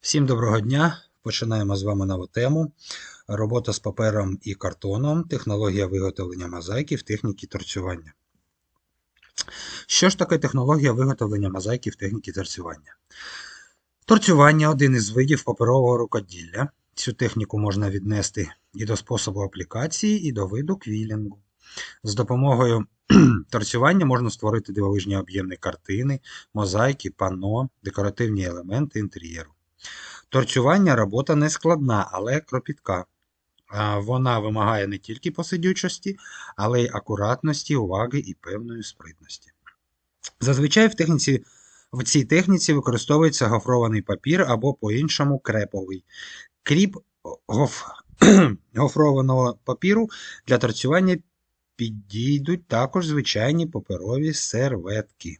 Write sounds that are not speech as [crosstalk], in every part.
Всім доброго дня! Починаємо з вами нову тему. Робота з папером і картоном, технологія виготовлення мозаїки в техніці торцювання. Що ж таке технологія виготовлення мозаїки в техніці торцювання? Торцювання один із видів паперового рукоділля. Цю техніку можна віднести і до способу аплікації, і до виду квілінгу. З допомогою [clears throat] торцювання можна створити дивовижні об'ємні картини, мозаїки, панно, декоративні елементи інтер'єру. Торцювання робота не складна, але кропітка. Вона вимагає не тільки посидючості, але й акуратності, уваги і певної спритності. Зазвичай в, техніці, в цій техніці використовується гофрований папір або по-іншому креповий. Кріп гоф... [clears throat] гофрованого папіру для торцювання підійдуть також звичайні паперові серветки.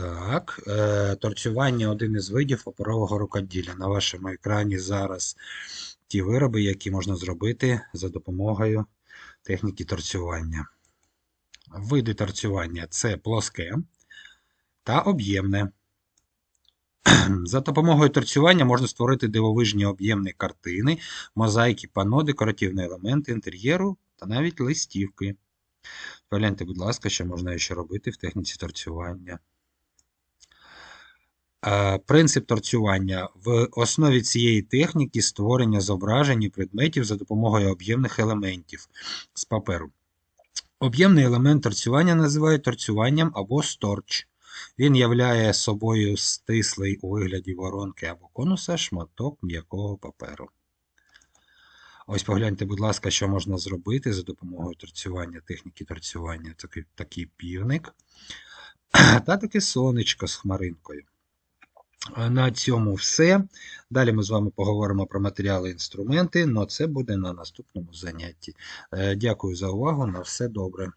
Так, е, торцювання один із видів паперового рукоділля. На вашому екрані зараз ті вироби, які можна зробити за допомогою техніки торцювання. Види торцювання це плоске та об'ємне. [clears throat] За допомогою торцювання можна створити дивовижні об'ємні картини, мозаїки, пано, декоративні елементи інтер'єру та навіть листівки. Погляньте, будь ласка, що можна ще робити в техніці торцювання. Принцип торцювання. В основі цієї техніки створення зображень і предметів за допомогою об'ємних елементів з паперу. Об'ємний елемент торцювання називають торцюванням або сторч. Він являє собою стислий у вигляді воронки або конуса шматок м'якого паперу. Ось погляньте, будь ласка, що можна зробити за допомогою торцювання, техніки торцювання. Такий, такий півник [clears throat] та таке сонечко з хмаринкою. На цьому все. Далі ми з вами поговоримо про матеріали і інструменти, але це буде на наступному занятті. Е, Дякую за увагу. На все добре.